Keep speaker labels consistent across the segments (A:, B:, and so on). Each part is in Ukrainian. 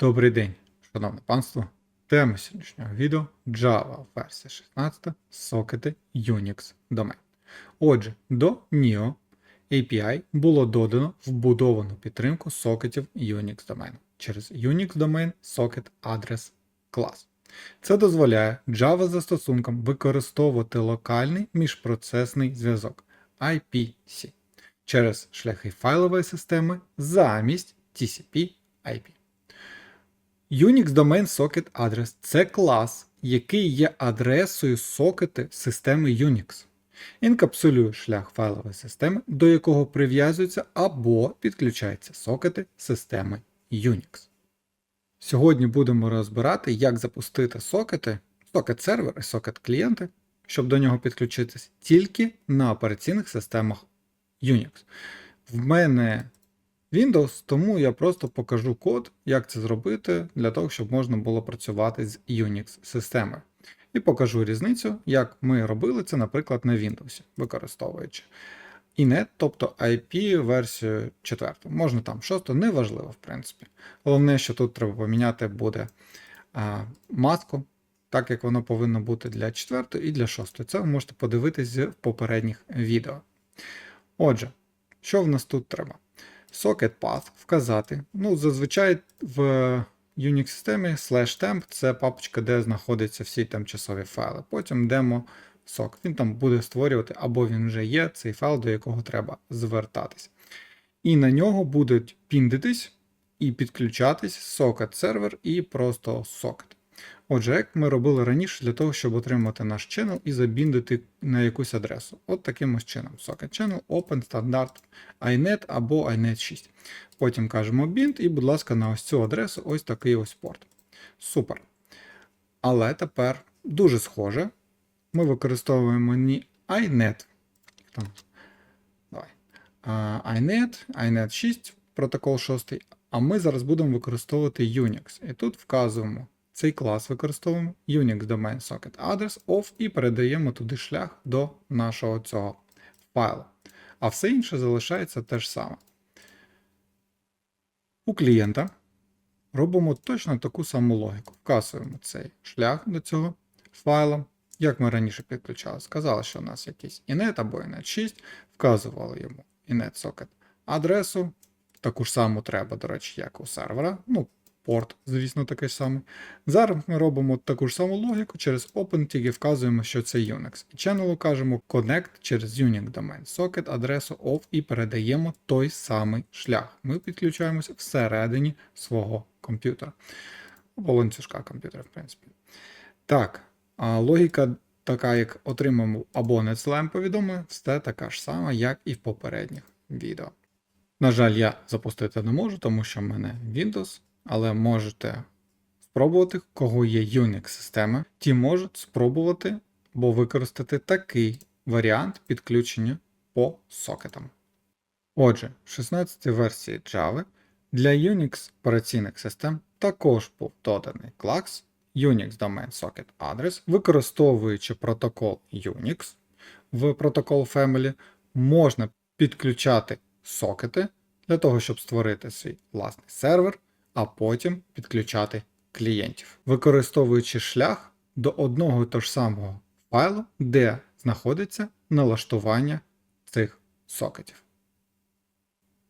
A: Добрий день, шановне панство. Тема сьогоднішнього відео Java версія 16 сокети Unix домен. Отже, до NEO API було додано вбудовану підтримку сокетів Unix домену через Unix домен Socket Address клас. Це дозволяє Java застосункам використовувати локальний міжпроцесний зв'язок IPC через шляхи файлової системи замість TCP/IP. Unix Domain Socket Address це клас, який є адресою сокети системи Unix. Інкапсулює шлях файлової системи, до якого прив'язуються або підключаються сокети системи Unix. Сьогодні будемо розбирати, як запустити сокети, сокет сервер і сокет клієнти, щоб до нього підключитись тільки на операційних системах Unix. В мене Windows, тому я просто покажу код, як це зробити, для того, щоб можна було працювати з Unix системою. І покажу різницю, як ми робили це, наприклад, на Windows, використовуючи INET, тобто IP версію 4. Можна там 6, неважливо, в принципі. Головне, що тут треба поміняти буде а, маску, так як воно повинно бути для 4 і для 6. Це ви можете подивитись з попередніх відео. Отже, що в нас тут треба? Socket path вказати. Ну, зазвичай в Unix системі slash temp це папочка, де знаходяться всі тимчасові файли. Потім демо сок. Він там буде створювати, або він вже є цей файл, до якого треба звертатись. І на нього будуть піндитись і підключатись socket сервер і просто socket. Отже, як ми робили раніше для того, щоб отримати наш channel і забіндити на якусь адресу. От таким ось чином. Socket channel, open, стандарт, iNet або iNet 6. Потім кажемо bind, і, будь ласка, на ось цю адресу ось такий ось порт. Супер. Але тепер дуже схоже. Ми використовуємо не iNet. Там. Давай. А, iNet, iNet 6, протокол 6, а ми зараз будемо використовувати Unix. І тут вказуємо цей клас використовуємо Unix Domain Socket Address of і передаємо туди шлях до нашого цього файлу. А все інше залишається те ж саме. У клієнта робимо точно таку саму логіку. Вказуємо цей шлях до цього файла. Як ми раніше підключали, сказали, що у нас якийсь inet або inet 6, вказували йому inet socket адресу. Таку ж саму треба, до речі, як у сервера. Ну, порт, звісно, такий самий. Зараз ми робимо таку ж саму логіку через Open, тільки вказуємо, що це Unix. І channel кажемо Connect через Unix Domain Socket, адресу OFF і передаємо той самий шлях. Ми підключаємося всередині свого комп'ютера. Або ланцюжка комп'ютера, в принципі. Так, а логіка така, як отримаємо або надсилаємо повідомлення, все така ж сама, як і в попередніх відео. На жаль, я запустити не можу, тому що в мене Windows але можете спробувати, кого є Unix-система, ті можуть спробувати або використати такий варіант підключення по сокетам. Отже, в 16 версії Java для Unix операційних систем також був доданий клас Unix Domain Socket Address, використовуючи протокол Unix в протокол Family, можна підключати сокети для того, щоб створити свій власний сервер а потім підключати клієнтів, використовуючи шлях до одного і того ж самого файлу, де знаходиться налаштування цих сокетів.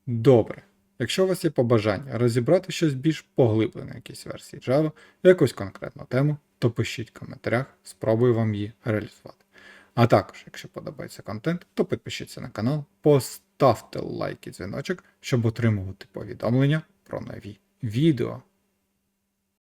A: Добре. Якщо у вас є побажання розібрати щось більш поглиблене в якійсь версії Java, якусь конкретну тему, то пишіть в коментарях, спробую вам її реалізувати. А також, якщо подобається контент, то підпишіться на канал, поставте лайк і дзвіночок, щоб отримувати повідомлення про нові відео.